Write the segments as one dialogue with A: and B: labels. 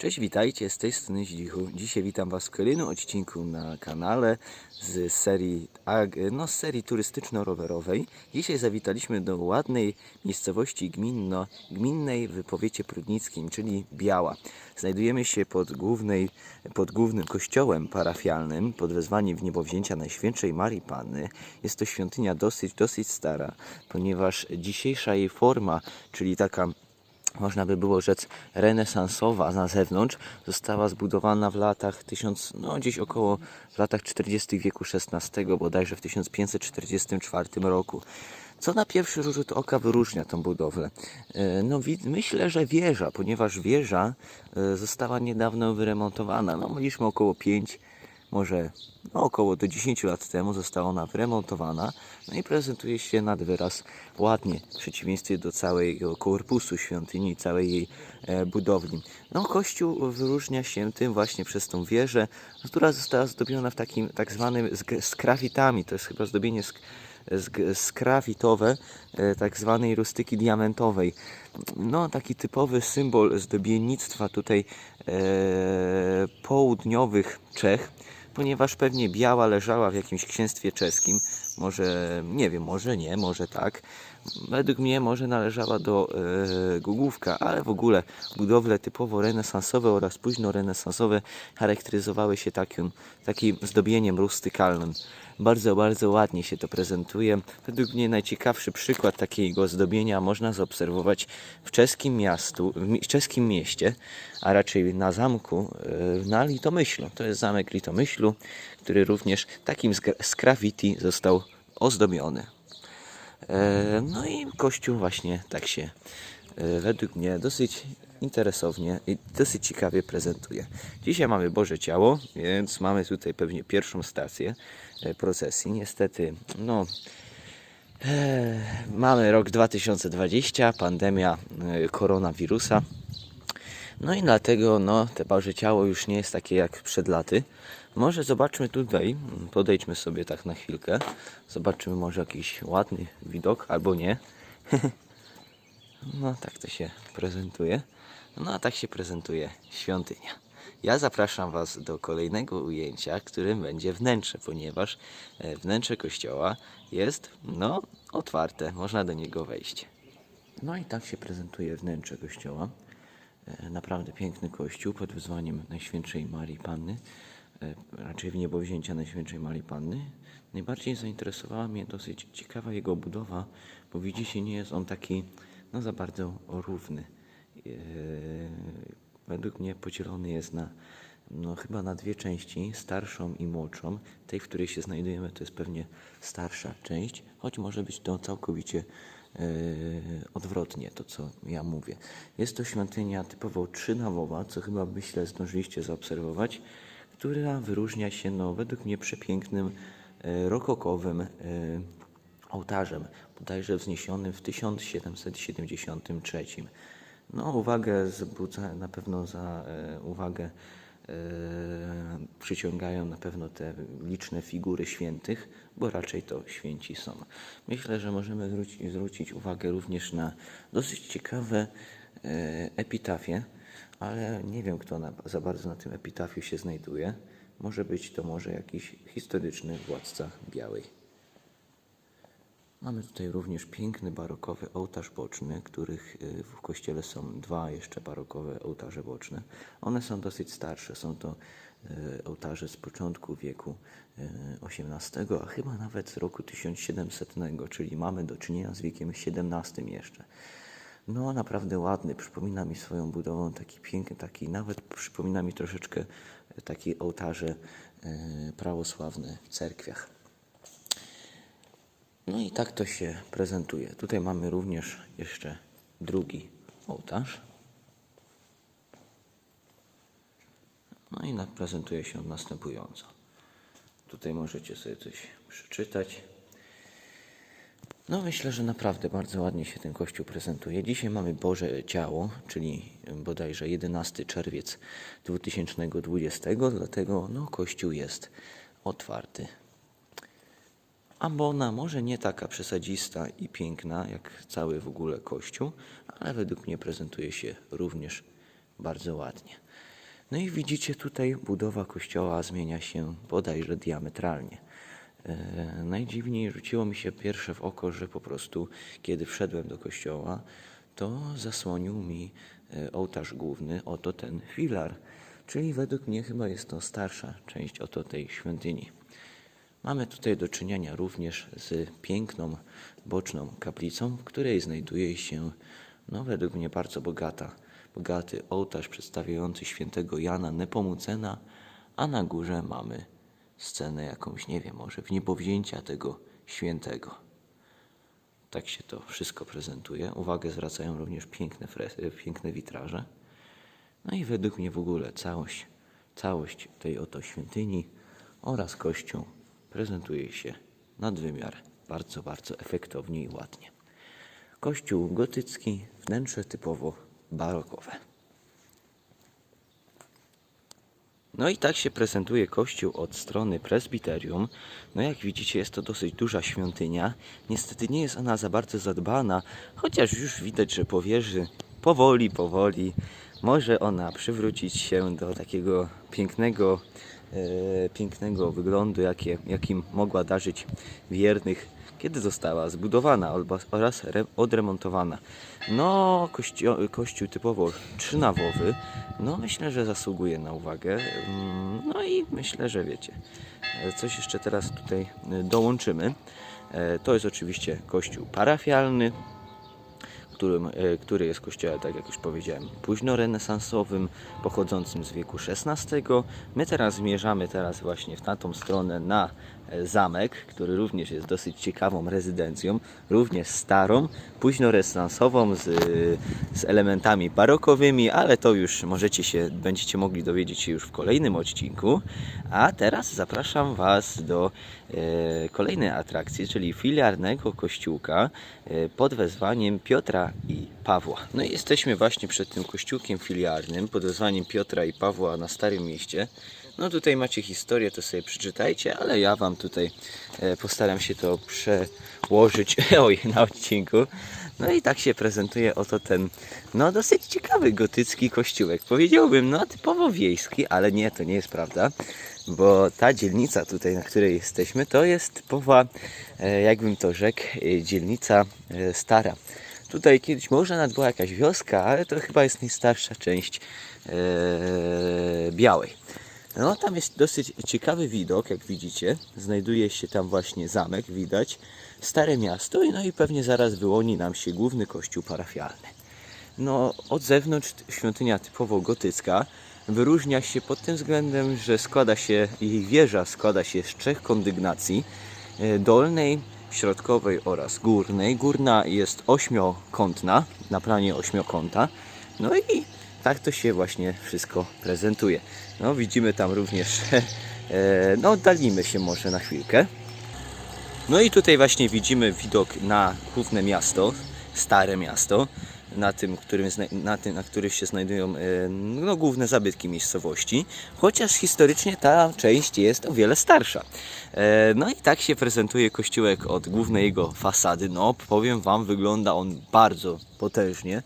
A: Cześć, witajcie, z tej strony Zdzichu. Dzisiaj witam Was w kolejnym odcinku na kanale z serii, no, z serii turystyczno-rowerowej. Dzisiaj zawitaliśmy do ładnej miejscowości gminno, gminnej w powiecie prudnickim, czyli Biała. Znajdujemy się pod, głównej, pod głównym kościołem parafialnym pod wezwaniem w niebowzięcia Najświętszej Marii Panny. Jest to świątynia dosyć, dosyć stara, ponieważ dzisiejsza jej forma, czyli taka można by było rzec renesansowa na zewnątrz, została zbudowana w latach 1000, no gdzieś około w latach 40. wieku XVI, bodajże w 1544 roku. Co na pierwszy rzut oka wyróżnia tą budowlę? E, No myślę, że wieża, ponieważ wieża e, została niedawno wyremontowana. No mieliśmy około 5 może no, około do 10 lat temu została ona wyremontowana no i prezentuje się nad wyraz ładnie w przeciwieństwie do całego korpusu świątyni, całej jej e, budowli. No kościół wyróżnia się tym właśnie przez tą wieżę, która została zdobiona w takim tak zwanym sk- skrawitami, to jest chyba zdobienie sk- skrawitowe e, tak zwanej rustyki diamentowej. No taki typowy symbol zdobiennictwa tutaj e, południowych Czech, ponieważ pewnie biała leżała w jakimś księstwie czeskim. Może, nie wiem, może nie, może tak. Według mnie może należała do e, Gugówka, ale w ogóle budowle typowo renesansowe oraz późno renesansowe charakteryzowały się takim, takim zdobieniem rustykalnym. Bardzo, bardzo ładnie się to prezentuje. Według mnie najciekawszy przykład takiego zdobienia można zaobserwować w czeskim miastu, w czeskim mieście, a raczej na zamku e, na Litomyślu. To jest zamek Litomyślu, który również takim z, został ozdobiony. E, No i kościół właśnie tak się e, według mnie dosyć interesownie i dosyć ciekawie prezentuje. Dzisiaj mamy Boże Ciało, więc mamy tutaj pewnie pierwszą stację e, procesji. Niestety, no, mamy rok 2020, pandemia koronawirusa. No i dlatego no, te Boże Ciało już nie jest takie jak przed laty. Może zobaczmy tutaj, podejdźmy sobie tak na chwilkę, zobaczymy może jakiś ładny widok, albo nie. No tak to się prezentuje. No a tak się prezentuje świątynia. Ja zapraszam Was do kolejnego ujęcia, którym będzie wnętrze, ponieważ e, wnętrze kościoła jest no otwarte, można do niego wejść. No i tak się prezentuje wnętrze kościoła. E, Naprawdę piękny kościół pod wezwaniem Najświętszej Marii Panny, raczej w niebowzięcia Najświętszej Marii Panny. Najbardziej zainteresowała mnie dosyć ciekawa jego budowa, bo widzicie, nie jest on taki no za bardzo równy. E, Według mnie podzielony jest na no, chyba na dwie części, starszą i młodszą. Tej, w której się znajdujemy, to jest pewnie starsza część, choć może być to całkowicie e, odwrotnie, to co ja mówię. Jest to świątynia typowo trzynawowa, co chyba myślę zdążyliście zaobserwować, która wyróżnia się no, według mnie przepięknym e, rokokowym e, ołtarzem, bodajże wzniesionym w 1773. No, uwagę wzbudza na pewno za e, uwagę przyciągają na pewno te liczne figury świętych, bo raczej to święci są. Myślę, że możemy zwrócić, zwrócić uwagę również na dosyć ciekawe epitafie, ale nie wiem, kto na, za bardzo na tym epitafiu się znajduje. Może być to może jakiś historyczny władca białej. Mamy tutaj również piękny barokowy ołtarz boczny, których y, w kościele są dwa jeszcze barokowe ołtarze boczne. One są dosyć starsze, są to y, ołtarze z początku wieku y, XVIII, a chyba nawet z roku 1700, czyli mamy do czynienia z wiekiem XVII jeszcze. No naprawdę ładny, przypomina mi swoją budową taki piękny, taki nawet przypomina mi troszeczkę y, takie ołtarze y, prawosławne w cerkwiach. No i tak to się prezentuje. Tutaj mamy również jeszcze drugi ołtarz. No i prezentuje się on następująco. Tutaj możecie sobie coś przeczytać. No myślę, że naprawdę bardzo ładnie się ten kościół prezentuje. Dzisiaj mamy Boże Ciało, czyli bodajże 11 czerwiec 2020, dlatego no, kościół jest otwarty. Ambona może nie taka przesadzista i piękna jak cały w ogóle kościół, ale według mnie prezentuje się również bardzo ładnie. No i widzicie tutaj budowa kościoła zmienia się bodajże diametralnie. E, najdziwniej rzuciło mi się pierwsze w oko, że po prostu kiedy wszedłem do kościoła, to zasłonił mi e, ołtarz główny, oto ten filar. Czyli według mnie chyba jest to starsza część oto tej świątyni. Mamy tutaj do czynienia również z piękną boczną kaplicą, w której znajduje się, no według mnie bardzo bogata, bogaty ołtarz przedstawiający świętego Jana Nepomucena, a na górze mamy scenę jakąś, nie wiem, może w niebowzięcia tego świętego. Tak się to wszystko prezentuje. Uwagę zwracają również piękne, fres- piękne witraże. No i według mnie w ogóle całość, całość tej oto świątyni oraz kościół prezentuje się nadwymiar bardzo, bardzo efektownie i ładnie. Kościół gotycki, wnętrze typowo barokowe. No i tak się prezentuje kościół od strony prezbiterium. No jak widzicie jest to dosyć duża świątynia. Niestety nie jest ona za bardzo zadbana, chociaż już widać, że po powoli, powoli może ona przywrócić się do takiego pięknego, e, pięknego wyglądu, jakie, jakim mogła darzyć wiernych, kiedy została zbudowana oraz re, odremontowana. No, kościo, kościół typowo trzynawowy, no myślę, że zasługuje na uwagę. Mm, No i myślę, że wiecie, coś jeszcze teraz tutaj e, dołączymy. E, To jest oczywiście kościół parafialny, którym, e, który jest kościołem, tak jak już powiedziałem, późnorenesansowym, pochodzącym z wieku XVI. My teraz zmierzamy teraz właśnie w tamtą stronę na zamek, który również jest dosyć ciekawą rezydencją, również starą, późnorenesansową z, z elementami barokowymi, ale to już możecie się, będziecie mogli dowiedzieć się już w kolejnym odcinku. A teraz zapraszam Was do e, kolejnej atrakcji, czyli filiarnego kościółka e, pod wezwaniem Piotra i Pawła. No i jesteśmy właśnie przed tym kościółkiem filiarnym pod wezwaniem Piotra i Pawła na Starym Mieście. No tutaj macie historię, to sobie przeczytajcie, ale ja Wam tutaj e, postaram się to przełożyć oj, na odcinku. No i tak się prezentuje oto ten, no dosyć ciekawy gotycki kościółek. Powiedziałbym, no typowo wiejski, ale nie, to nie jest prawda, bo ta dzielnica tutaj, na której jesteśmy, to jest typowa, e, jakbym to rzekł, e, dzielnica stara. Tutaj kiedyś może nawet była jakaś wioska, ale to chyba jest najstarsza część Białej. No tam jest dosyć ciekawy widok, jak widzicie. Znajduje się tam właśnie zamek, widać. Stare miasto, i no i pewnie zaraz wyłoni nam się główny kościół parafialny. No, od zewnątrz świątynia typowo gotycka wyróżnia się pod tym względem, że składa się, jej wieża składa się z trzech kondygnacji, e, dolnej, środkowej oraz górnej. Górna jest ośmiokątna, na planie ośmiokąta. No i tak to się właśnie wszystko prezentuje. No widzimy tam również, e, no oddalimy się może na chwilkę. No i tutaj właśnie widzimy widok na główne miasto, stare miasto, na tym, którym, na, tym, na których się znajdują e, no, główne zabytki miejscowości, chociaż historycznie ta część jest o wiele starsza. E, No i tak się prezentuje kościółek od głównej jego fasady. No, powiem Wam, wygląda on bardzo potężnie.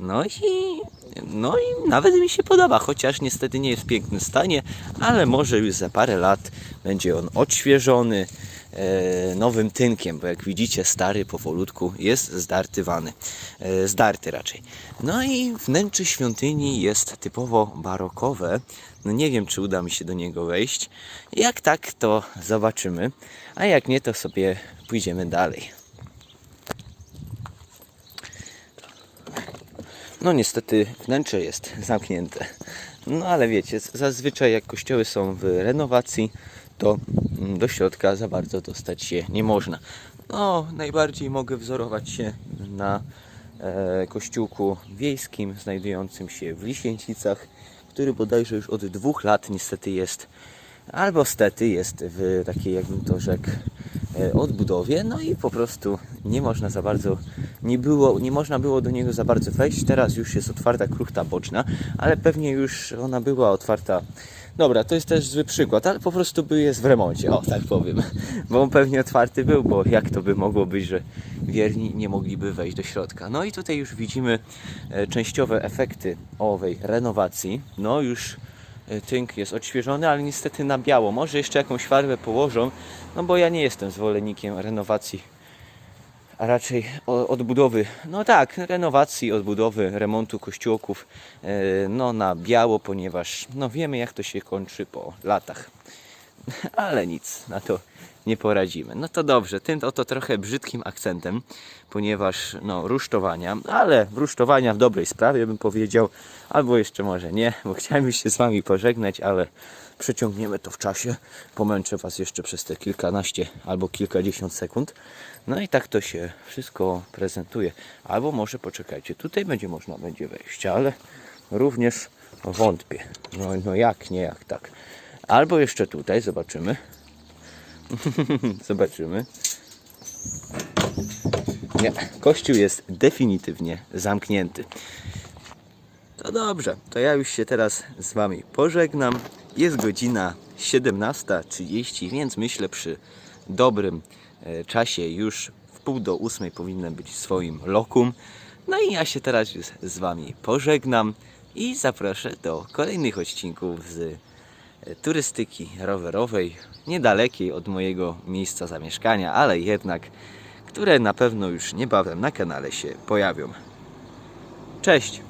A: No i, no i nawet mi się podoba, chociaż niestety nie jest w pięknym stanie, ale może już za parę lat będzie on odświeżony e, nowym tynkiem, bo jak widzicie stary powolutku jest zdartywany, e, zdarty raczej. No i wnętrze świątyni jest typowo barokowe. No nie wiem, czy uda mi się do niego wejść. Jak tak, to zobaczymy, a jak nie, to sobie pójdziemy dalej. No niestety wnętrze jest zamknięte. No ale wiecie, zazwyczaj jak kościoły są w renowacji, to mm, do środka za bardzo dostać się nie można. No, najbardziej mogę wzorować się na e, kościółku wiejskim znajdującym się w Lisięcicach, który bodajże już od dwóch lat niestety jest, albo stety jest w takiej, jakbym to rzekł, odbudowie, no i po prostu nie można za bardzo, nie było, nie można było do niego za bardzo wejść. Teraz już jest otwarta kruchta boczna, ale pewnie już ona była otwarta. Dobra, to jest też zły przykład, ale po prostu był jest w remoncie, o tak powiem. Bo on pewnie otwarty był, bo jak to by mogło być, że wierni nie mogliby wejść do środka. No i tutaj już widzimy e, częściowe efekty owej renowacji. No już e, tynk jest odświeżony, ale niestety na biało. Może jeszcze jakąś farbę położą, no bo ja nie jestem zwolennikiem renowacji, a raczej odbudowy, no tak, renowacji, odbudowy, remontu kościółków e, no na biało, ponieważ no wiemy jak to się kończy po latach. Ale nic, na to nie poradzimy. No to dobrze, tym oto trochę brzydkim akcentem, ponieważ no rusztowania, ale rusztowania w dobrej sprawie bym powiedział, albo jeszcze może nie, bo chciałem się z Wami pożegnać, ale przeciągniemy to w czasie. Pomęczę Was jeszcze przez te kilkanaście albo kilkadziesiąt sekund. No i tak to się wszystko prezentuje. Albo może poczekajcie, tutaj będzie można będzie wejść, ale również wątpię. No, no jak nie, jak tak. Albo jeszcze tutaj, zobaczymy. zobaczymy. Nie, kościół jest definitywnie zamknięty. To dobrze, to ja już się teraz z Wami pożegnam. Jest godzina 17.30, więc myślę przy dobrym e, czasie już w pół do ósmej powinnam być w swoim lokum. No i ja się teraz już z Wami pożegnam i zaproszę do kolejnych odcinków z turystyki rowerowej, niedalekiej od mojego miejsca zamieszkania, ale jednak, które na pewno już niebawem na kanale się pojawią. Cześć!